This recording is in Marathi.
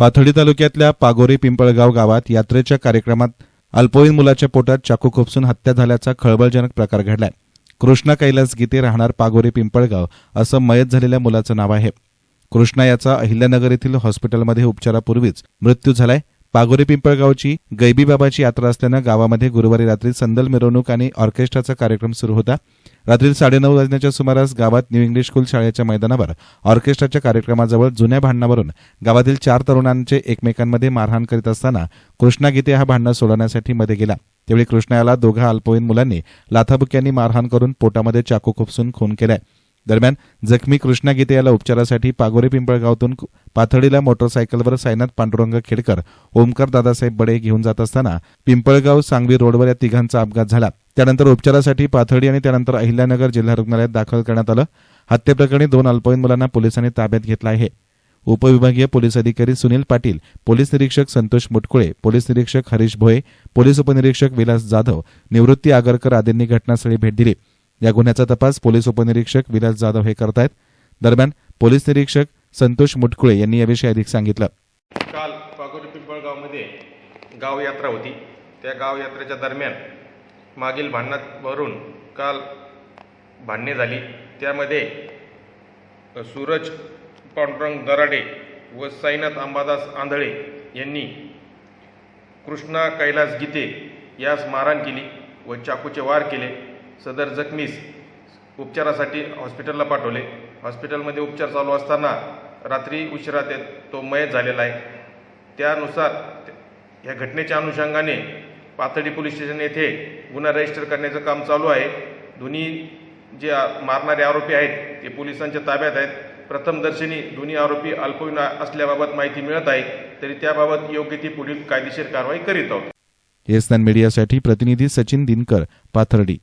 पाथर्डी तालुक्यातल्या पागोरी पिंपळगाव गावात यात्रेच्या कार्यक्रमात अल्पवयीन मुलाच्या पोटात चाकू खोपसून हत्या झाल्याचा खळबळजनक प्रकार घडलाय. कृष्णा कैलास गीते राहणार पागोरी पिंपळगाव असं मयत झालेल्या मुलाचं नाव आहे. कृष्णा याचा अहिल्यानगर येथील हॉस्पिटलमध्ये उपचारापूर्वीच मृत्यू झालाय. पागोरी पिंपळगावची गैबीबाबाची यात्रा असल्यानं गावामध्ये गुरुवारी रात्री संदल मिरवणूक आणि ऑर्केस्ट्राचा कार्यक्रम सुरू होता. रात्री साडेनऊ वाजण्याच्या सुमारास गावात न्यू इंग्लिश स्कूल शाळेच्या मैदानावर ऑर्केस्ट्राच्या कार्यक्रमाजवळ जुन्या भांडणावरून गावातील चार तरुणांचे एकमेकांमध्ये मारहाण करीत असताना कृष्णा गीते हा भांडणं सोडवण्यासाठी मध्ये गेला. त्यावेळी कृष्णा याला दोघा अल्पवयीन मुलांनी लाथाबुक्यांनी मारहाण करून पोटामध्ये चाकू खुपसून खून केलाय. दरम्यान जखमी कृष्णा गीते याला उपचारासाठी पागोरे पिंपळगावतून पाथडीला मोटरसायकलवर सायनाथ पांडुरंग खेडकर ओमकार दादासाहेब बडे घेऊन जात असताना पिंपळगाव सांगवी रोडवर या तिघांचा अपघात झाला. त्यानंतर उपचारासाठी पाथडी आणि त्यानंतर अहिल्यानगर जिल्हा रुग्णालयात दाखल करण्यात आलं. हत्येप्रकरणी दोन अल्पवयीन मुलांना पोलिसांनी ताब्यात घेतलं आहे. उपविभागीय पोलीस अधिकारी सुनील पाटील पोलीस निरीक्षक संतोष मुटकुळे पोलीस निरीक्षक हरीश भोये पोलीस उपनिरीक्षक विलास जाधव निवृत्ती आगरकर आदींनी घटनास्थळी भेट दिली. या गुन्ह्याचा तपास पोलीस उपनिरीक्षक विलास जाधव हे करतायत. दरम्यान पोलीस निरीक्षक संतोष मुटकुळे यांनी याविषयी अधिक सांगितलं. काल पागोरी पिंपळगावमध्ये गाव यात्रा होती. त्या गाव यात्रेच्या दरम्यान मागील भांडणावरून काल भांडणे झाली. त्यामध्ये सूरज पांडुरंग दराडे व साईनाथ अंबादास आंधळे यांनी कृष्णा कैलास गीते यास मारहाण केली व चाकूचे वार केले. सदर जखमीस उपचारासाठी हॉस्पिटलला पाठवले. हॉस्पिटलमध्ये उपचार चालू असताना रात्री उशिरा ते तो मयत झालेला आहे. त्यानुसार या घटनेच्या अनुषंगाने पाथर्डी पोलीस स्टेशन येथे गुन्हा रजिस्टर करण्याचं काम चालू आहे. दोन्ही जे मारणारे आरोपी आहेत ते पोलिसांच्या ताब्यात आहेत. प्रथमदर्शनी दोन्ही आरोपी अल्पवयीन असल्याबाबत माहिती मिळत आहे. तरी त्याबाबत योग्य ती पुढील कायदेशीर कारवाई करीत आहोत. एसनान मीडियासाठी प्रतिनिधी सचिन दिनकर पाथर्डी.